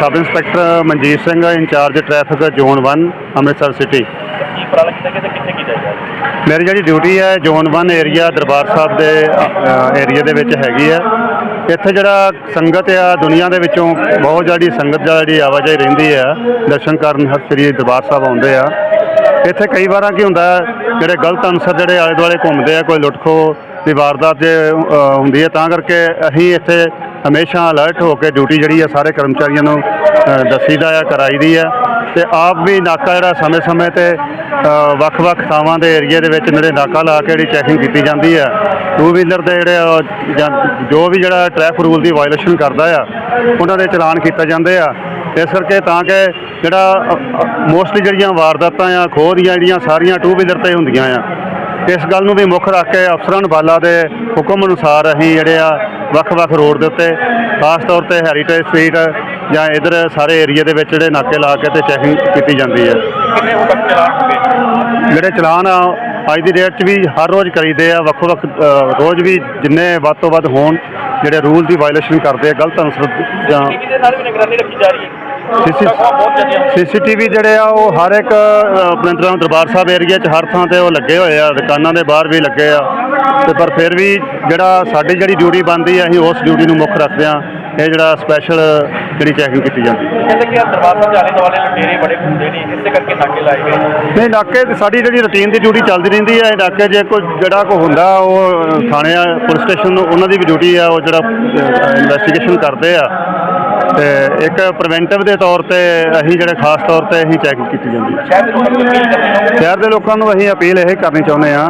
Sub inspector Manjeet Singh in charge traffic zone 1 Amritsar city ਮੇਰੀ ਜਿਹੜੀ duty ਹੈ zone 1 area Darbar Sahib ਦੇ area ਦੇ ਵਿੱਚ ਹੈਗੀ ਹੈ ਇੱਥੇ ਜਿਹੜਾ ਸੰਗਤ ਆ ਦੁਨੀਆ ਦੇ ਵਿੱਚੋਂ ਬਹੁਤ ਜਿਹੜੀ ਸੰਗਤ ਜਿਹੜੀ ਆਵਾਜਾਈ ਰਹਿੰਦੀ ਆ ਦਰਸ਼ਨ ਕਰਨ ਹਰ ਸ੍ਰੀ ਦਰਬਾਰ ਸਾਹਿਬ ਆਉਂਦੇ ਆ। ਇੱਥੇ ਕਈ ਵਾਰਾਂ ਕੀ ਹੁੰਦਾ ਜਿਹੜੇ ਗਲਤ ਅਨਸਰ ਜਿਹੜੇ ਆਲੇ ਦੁਆਲੇ ਘੁੰਮਦੇ ਆ ਕੋਈ ਲੁੱਟਖੋ ਦੀ ਵਾਰਦਾਤ ਜੇ ਹੁੰਦੀ ਹੈ ਤਾਂ ਕਰਕੇ ਅਸੀਂ ਇੱਥੇ ਹਮੇਸ਼ਾ ਅਲਰਟ ਹੋ ਕੇ ਡਿਊਟੀ ਜਿਹੜੀ ਆ ਸਾਰੇ ਕਰਮਚਾਰੀਆਂ ਨੂੰ ਅ, ਦੱਸੀਦਾ ਆ ਕਰਾਈਦੀ ਆ। ਤੇ ਆਪ ਵੀ ਨਾਕਾ ਜਿਹੜਾ ਸਮੇਂ-ਸਮੇਂ ਤੇ ਵੱਖ-ਵੱਖ ਥਾਵਾਂ ਦੇ ਏਰੀਆ ਦੇ ਵਿੱਚ ਜਿਹੜੇ ਨਾਕਾ ਲਾ ਕੇ ਜਿਹੜੀ ਚੈਕਿੰਗ ਕੀਤੀ ਜਾਂਦੀ ਆ। ਟੂ ਵੀਲਰ ਦੇ ਜਿਹੜੇ ਜਾਂ ਜੋ ਵੀ ਜਿਹੜਾ ਟ੍ਰੈਫਿਕ ਰੂਲ ਦੀ ਵਾਇਓਲੇਸ਼ਨ ਕਰਦਾ ਆ ਉਹਨਾਂ ਦੇ ਚਲਾਨ ਕੀਤੇ ਜਾਂਦੇ ਆ। ਇਸ ਕਰਕੇ ਤਾਂ ਕਿ ਜਿਹੜਾ ਮੋਸਟਲੀ ਜਿਹੜੀਆਂ ਵਾਰਦਾਤਾਂ ਆ ਖੋਹ ਦੀਆਂ ਜਿਹੜੀਆਂ ਸਾਰੀਆਂ ਟੂ ਵੀਲਰ ਤੇ ਹੁੰਦੀਆਂ ਆ ਇਸ ਗੱਲ ਨੂੰ ਵੀ ਮੁੱਖ ਰੱਖ ਕੇ ਅਫਸਰਾਂ ਬਾਲਾ ਦੇ ਹੁਕਮ ਅਨੁਸਾਰ ਅਸੀਂ ਜਿਹੜੇ ਆ ਵੱਖ-ਵੱਖ ਰੋਡ ਦੇ ਉੱਤੇ ਖਾਸ ਤੌਰ ਤੇ ਹੈਰੀਟੇਜ ਸਟਰੀਟ ਜਾਂ ਇਧਰ ਸਾਰੇ ਏਰੀਆ ਦੇ ਵਿੱਚ ਜਿਹੜੇ ਨਾਕੇ ਲਾ ਕੇ ਤੇ ਚੈਕਿੰਗ ਕੀਤੀ ਜਾਂਦੀ ਹੈ। ਕਿੰਨੇ ਚਲਾਨ ਜਿਹੜੇ ਚਲਾਨ ਆ ਅੱਜ ਦੀ ਡੇਟ 'ਚ ਵੀ ਹਰ ਰੋਜ਼ ਕਰੀਦੇ ਆ ਵੱਖੋ ਵੱਖ ਰੋਜ਼ ਵੀ ਜਿੰਨੇ ਵੱਧ ਤੋਂ ਵੱਧ ਹੋਣ ਜਿਹੜੇ ਰੂਲ ਦੀ ਵਾਇਓਲੇਸ਼ਨ ਕਰਦੇ ਆ ਗਲਤ ਅਨਸਰ ਜਾਂ ਸੀਸੀਟੀਵੀ ਜਿਹੜੇ ਆ ਉਹ ਹਰ ਇੱਕ ਆਪਣੇ ਤਰ੍ਹਾਂ ਦਰਬਾਰ ਸਾਹਿਬ ਏਰੀਆ 'ਚ ਹਰ ਥਾਂ ਤੇ ਉਹ ਲੱਗੇ ਹੋਏ ਆ ਦੁਕਾਨਾਂ ਦੇ ਬਾਹਰ ਵੀ ਲੱਗੇ ਆ। ਤੇ ਪਰ ਫਿਰ ਵੀ ਜਿਹੜਾ ਸਾਡੀ ਜਿਹੜੀ ਡਿਊਟੀ ਬਣਦੀ ਆ ਅਸੀਂ ਉਸ ਡਿਊਟੀ ਨੂੰ ਮੁੱਖ ਰੱਖਦੇ ਆ। ਇਹ ਜਿਹੜਾ ਸਪੈਸ਼ਲ ਜਿਹੜੀ ਚੈਕਿੰਗ ਕੀਤੀ ਜਾਂਦੀ। ਹੈ ਕਹਿੰਦੇ ਕਿ ਆਹ ਦਰਬਾਰ ਸਾਹਿਬ ਦੁਆਲੇ ਲੁਟੇਰੇ ਬੜੇ ਘੁੰਮਦੇ ਨੇ ਇਸੇ ਕਰਕੇ ਨਾਕੇ ਲਾਏ ਗਏ ਨਹੀਂ ਨਾਕੇ ਤੇ ਸਾਡੀ ਜਿਹੜੀ ਰੁਟੀਨ ਦੀ ਡਿਊਟੀ ਚੱਲਦੀ ਰਹਿੰਦੀ ਹੈ ਨਾਕੇ ਜੇ ਕੋਈ ਜਿਹੜਾ ਕੋ ਹੁੰਦਾ ਉਹ ਥਾਣੇ ਆ ਪੁਲਿਸ ਸਟੇਸ਼ਨ ਨੂੰ ਉਹਨਾਂ ਦੀ ਵੀ ਡਿਊਟੀ ਆ ਉਹ ਜਿਹੜਾ ਇਨਵੈਸਟੀਗੇਸ਼ਨ ਕਰਦੇ ਆ। ਤੇ ਇੱਕ ਪ੍ਰੀਵੈਂਟਿਵ ਦੇ ਤੌਰ ਤੇ ਅਸੀਂ ਜਿਹੜੇ ਖਾਸ ਤੌਰ ਤੇ ਅਸੀਂ ਚੈਕਿੰਗ ਕੀਤੀ ਜਾਂਦੀ ਹੈ। ਸ਼ਹਿਰ ਦੇ ਲੋਕਾਂ ਨੂੰ ਅਸੀਂ ਅਪੀਲ ਇਹ ਕਰਨੀ ਚਾਹੁੰਦੇ ਆ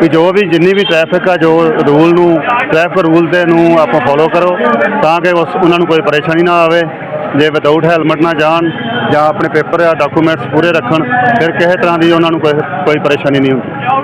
ਕਿ ਜੋ ਵੀ ਜਿੰਨੀ ਵੀ ਟ੍ਰੈਫਿਕ ਆ, ਜੋ ਰੂਲ ਨੂੰ ਟ੍ਰੈਫਿਕ ਰੂਲ ਦੇ ਨੂੰ ਆਪਾਂ ਫੋਲੋ ਕਰੋ ਤਾਂ ਕਿ ਉਸ ਉਹਨਾਂ ਨੂੰ ਕੋਈ ਪਰੇਸ਼ਾਨੀ ਨਾ ਆਵੇ, ਜੇ ਵਿਦਆਊਟ ਹੈਲਮਟ ਨਾ ਜਾਣ ਜਾਂ ਆਪਣੇ ਪੇਪਰ ਜਾਂ ਡਾਕੂਮੈਂਟਸ ਪੂਰੇ ਰੱਖਣ, ਫਿਰ ਕਿਸੇ ਤਰ੍ਹਾਂ ਦੀ ਉਹਨਾਂ ਨੂੰ ਕੋਈ ਕੋਈ ਪਰੇਸ਼ਾਨੀ ਨਹੀਂ ਹੁੰਦੀ।